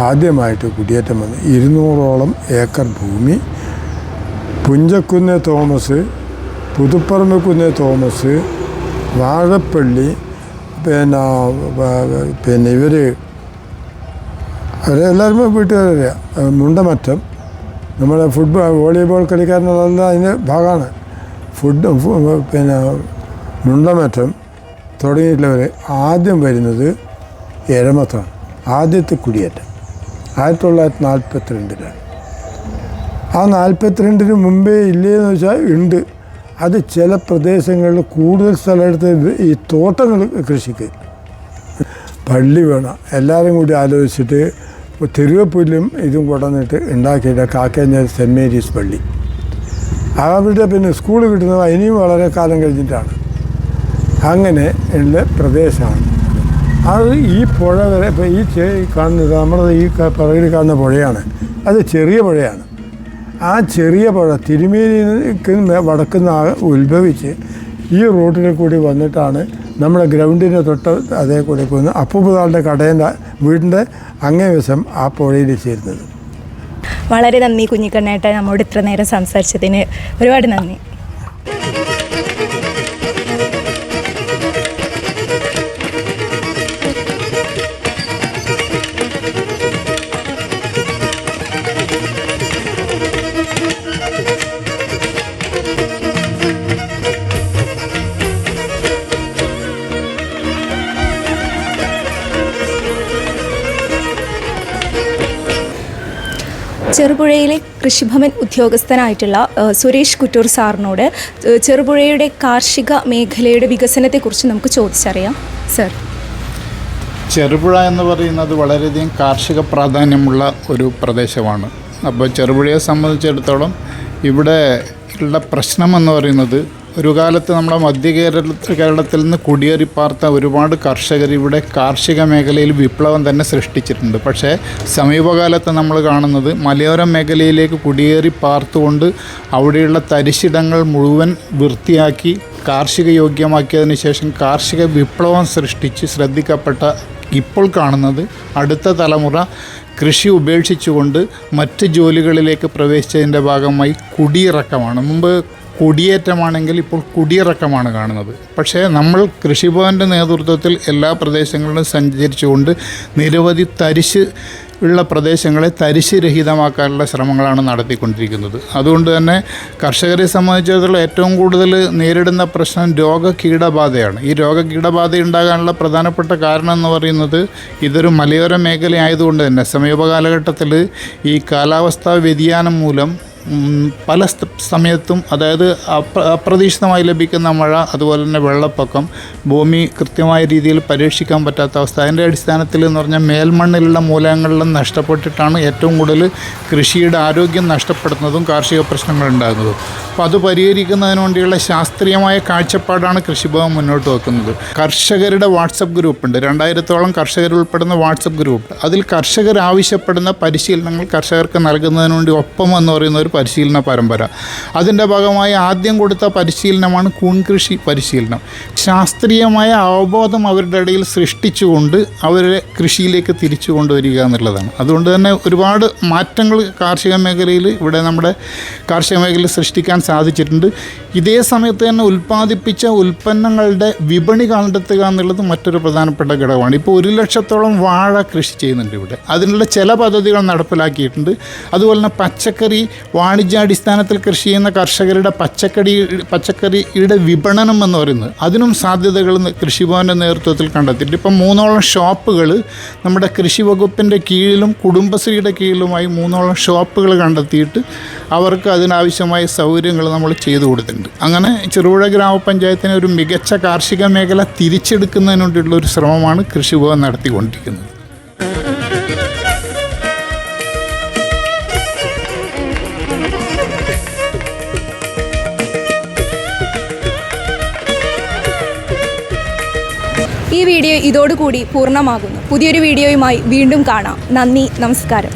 ആദ്യമായിട്ട് കുടിയേറ്റം വന്നത്. ഇരുന്നൂറോളം ഏക്കർ ഭൂമി. പുഞ്ചക്കുന്ന തോമസ് പുതുപ്പറമ്പ് കുന്ന് തോമസ് വാഴപ്പള്ളി പിന്നെ പിന്നെ ഇവർ അവരെല്ലാവരും വീട്ടുകാരറിയാം. മുണ്ടമറ്റം. നമ്മുടെ ഫുട്ബോൾ വോളിബോൾ കളിക്കാരനെല്ലാം അതിന്റെ ഭാഗമാണ്. ഫുഡ് പിന്നെ മുണ്ടമറ്റം. തുടങ്ങിയിട്ടുള്ളവർ ആദ്യം വരുന്നത് എരമത്താണ് ആദ്യത്തെ കുടിയേറ്റം. ആയിരത്തി തൊള്ളായിരത്തി നാൽപ്പത്തി രണ്ടിലാണ് ആ നാൽപ്പത്തിരണ്ടിന് മുമ്പേ ഇല്ലേന്ന് വെച്ചാൽ ഉണ്ട്. അത് ചില പ്രദേശങ്ങളിൽ കൂടുതൽ സ്ഥലമെടുത്ത് ഈ തോട്ടങ്ങൾ കൃഷിക്ക്. പള്ളി വേണം. എല്ലാവരും കൂടി ആലോചിച്ചിട്ട് തിരുവപ്പുല്ലും ഇതും കൊണ്ടുവന്നിട്ട് ഉണ്ടാക്കിയിട്ട് കാക്കേഞ്ഞ സെന്റ് മേരീസ് പള്ളി. അവിടെ പിന്നെ സ്കൂൾ കിട്ടുന്നത് ഇനിയും വളരെ കാലം കഴിഞ്ഞിട്ടാണ്. അങ്ങനെ ഉള്ള പ്രദേശമാണ്. അത് ഈ പുഴ വരെ ഇപ്പോൾ ഈ ചെ- കാണുന്നത് നമ്മുടെ ഈ പുറകിൽ കാണുന്ന പുഴയാണ്. അത് ചെറിയ പുഴയാണ്. ആ ചെറിയ പുഴ തിരുമേനിക്ക് വടക്കുന്ന ഉത്ഭവിച്ച് ഈ റോട്ടിൽ കൂടി വന്നിട്ടാണ് നമ്മുടെ ഗ്രൗണ്ടിന്റെ തൊട്ട് അതേ കൂടി പോകുന്നത്. അപ്പുപുതാളിന്റെ കടേന്റെ വീടിന്റെ അങ്ങേ വശം ആ പുഴയിൽ ചേരുന്നത്. വളരെ നന്ദി കുഞ്ഞിക്കണ്ണേട്ട നമ്മോട് ഇത്ര നേരം സംസാരിച്ചതിന്. ഒരുപാട് നന്ദി. ചെറുപുഴയിലെ കൃഷിഭവൻ ഉദ്യോഗസ്ഥനായിട്ടുള്ള സുരേഷ് കുറ്റൂർ സാറിനോട് ചെറുപുഴയുടെ കാർഷിക മേഖലയുടെ വികസനത്തെക്കുറിച്ച് നമുക്ക് ചോദിച്ചറിയാം. സർ. ചെറുപുഴ എന്ന് പറയുന്നത് വളരെയധികം കാർഷിക പ്രാധാന്യമുള്ള ഒരു പ്രദേശമാണ്. അപ്പോൾ ചെറുപുഴയെ സംബന്ധിച്ചിടത്തോളം ഇവിടെ ഉള്ള പ്രശ്നമെന്ന് പറയുന്നത് ഒരു കാലത്ത് നമ്മുടെ മധ്യ കേരള കേരളത്തിൽ നിന്ന് കുടിയേറിപ്പാർത്ത ഒരുപാട് കർഷകർ ഇവിടെ കാർഷിക മേഖലയിൽ വിപ്ലവം തന്നെ സൃഷ്ടിച്ചിട്ടുണ്ട്. പക്ഷേ സമീപകാലത്ത് നമ്മൾ കാണുന്നത് മലയോര മേഖലയിലേക്ക് കുടിയേറി പാർത്തുകൊണ്ട് അവിടെയുള്ള തരിശിടങ്ങൾ മുഴുവൻ വൃത്തിയാക്കി കാർഷിക യോഗ്യമാക്കിയതിന് ശേഷം കാർഷിക വിപ്ലവം സൃഷ്ടിച്ച് ശ്രദ്ധിക്കപ്പെട്ട ഇപ്പോൾ കാണുന്നത് അടുത്ത തലമുറ കൃഷി ഉപേക്ഷിച്ചുകൊണ്ട് മറ്റ് ജോലികളിലേക്ക് പ്രവേശിച്ചതിന്റെ ഭാഗമായി കുടിയിറക്കമാണ്. മുമ്പ് കുടിയേറ്റമാണെങ്കിൽ ഇപ്പോൾ കുടിയിറക്കമാണ് കാണുന്നത്. പക്ഷേ നമ്മൾ കൃഷിഭവന്റെ നേതൃത്വത്തിൽ എല്ലാ പ്രദേശങ്ങളിലും സഞ്ചരിച്ചുകൊണ്ട് നിരവധി തരിശ് ഉള്ള പ്രദേശങ്ങളെ തരിശ് രഹിതമാക്കാനുള്ള ശ്രമങ്ങളാണ് നടത്തിക്കൊണ്ടിരിക്കുന്നത്. അതുകൊണ്ട് തന്നെ കർഷകരെ സംബന്ധിച്ചിടത്തോളം ഏറ്റവും കൂടുതൽ നേരിടുന്ന പ്രശ്നം രോഗ കീടബാധയാണ് ഈ രോഗ കീടബാധ ഉണ്ടാകാനുള്ള പ്രധാനപ്പെട്ട കാരണം എന്ന് പറയുന്നത് ഇതൊരു മലയോര മേഖല ആയതുകൊണ്ട് തന്നെ സമീപകാലഘട്ടത്തിൽ ഈ കാലാവസ്ഥാ വ്യതിയാനം മൂലം പല സമയത്തും അതായത് അപ്രതീക്ഷിതമായി ലഭിക്കുന്ന മഴ അതുപോലെ തന്നെ വെള്ളപ്പൊക്കം ഭൂമി കൃത്യമായ രീതിയിൽ പരീക്ഷിക്കാൻ പറ്റാത്ത അവസ്ഥ. അതിന്റെ അടിസ്ഥാനത്തിൽ എന്ന് പറഞ്ഞാൽ മേൽമണ്ണിലുള്ള മൂലകങ്ങളിലും നഷ്ടപ്പെട്ടിട്ടാണ് ഏറ്റവും കൂടുതൽ കൃഷിയുടെ ആരോഗ്യം നഷ്ടപ്പെടുന്നതും കാർഷിക പ്രശ്നങ്ങൾ ഉണ്ടാകുന്നതും. അപ്പോൾ അത് പരിഹരിക്കുന്നതിന് വേണ്ടിയുള്ള ശാസ്ത്രീയമായ കാഴ്ചപ്പാടാണ് കൃഷിഭവൻ മുന്നോട്ട് വെക്കുന്നത്. കർഷകരുടെ വാട്സപ്പ് ഗ്രൂപ്പുണ്ട് രണ്ടായിരത്തോളം കർഷകർ ഉൾപ്പെടുന്ന വാട്സപ്പ് ഗ്രൂപ്പ്. അതിൽ കർഷകർ ആവശ്യപ്പെടുന്ന പരിശീലനങ്ങൾ കർഷകർക്ക് നൽകുന്നതിന് വേണ്ടി ഒപ്പം എന്ന് പറയുന്ന ഒരു പരിശീലന പരമ്പര. അതിന്റെ ഭാഗമായി ആദ്യം കൊടുത്ത പരിശീലനമാണ് കൂൺ കൃഷി പരിശീലനം. ശാസ്ത്രീയമായ അവബോധം അവരുടെ ഇടയിൽ സൃഷ്ടിച്ചുകൊണ്ട് അവരെ കൃഷിയിലേക്ക് തിരിച്ചു കൊണ്ടുവരിക എന്നുള്ളതാണ്. അതുകൊണ്ട് തന്നെ ഒരുപാട് മാറ്റങ്ങൾ കാർഷിക മേഖലയിൽ ഇവിടെ നമ്മുടെ കാർഷിക മേഖലയിൽ സൃഷ്ടിക്കാൻ സാധിച്ചിട്ടുണ്ട്. ഇതേ സമയത്ത് തന്നെ ഉൽപ്പാദിപ്പിച്ച ഉൽപ്പന്നങ്ങളുടെ വിപണി കണ്ടെത്തുക എന്നുള്ളത് മറ്റൊരു പ്രധാനപ്പെട്ട ഘടകമാണ്. ഇപ്പോൾ ഒരു ലക്ഷത്തോളം വാഴ കൃഷി ചെയ്യുന്നുണ്ട് ഇവിടെ. അതിനുള്ള ചില പദ്ധതികൾ നടപ്പിലാക്കിയിട്ടുണ്ട്. അതുപോലെ തന്നെ പച്ചക്കറി വാണിജ്യാടിസ്ഥാനത്തിൽ കൃഷി ചെയ്യുന്ന കർഷകരുടെ പച്ചക്കറി പച്ചക്കറിയുടെ വിപണനം എന്ന് പറയുന്നത് അതിനും സാധ്യതകൾ കൃഷിഭവന്റെ നേതൃത്വത്തിൽ കണ്ടെത്തിയിട്ടുണ്ട്. ഇപ്പം മൂന്നോളം ഷോപ്പുകൾ നമ്മുടെ കൃഷി വകുപ്പിന്റെ കീഴിലും കുടുംബശ്രീയുടെ കീഴിലുമായി മൂന്നോളം ഷോപ്പുകൾ കണ്ടെത്തിയിട്ട് അവർക്ക് അതിനാവശ്യമായ സൗകര്യങ്ങൾ നമ്മൾ ചെയ്തു കൊടുത്തിട്ടുണ്ട്. അങ്ങനെ ചെറുപുഴ ഗ്രാമപഞ്ചായത്തിനെ ഒരു മികച്ച കാർഷിക മേഖല തിരിച്ചെടുക്കുന്നതിന് വേണ്ടിയുള്ള ഒരു ശ്രമമാണ് കൃഷിഭവൻ നടത്തിക്കൊണ്ടിരിക്കുന്നത്. ഈ വീഡിയോ ഇതോടുകൂടി പൂർണമാകുന്നു. പുതിയൊരു വീഡിയോയുമായി വീണ്ടും കാണാം. നന്ദി നമസ്കാരം.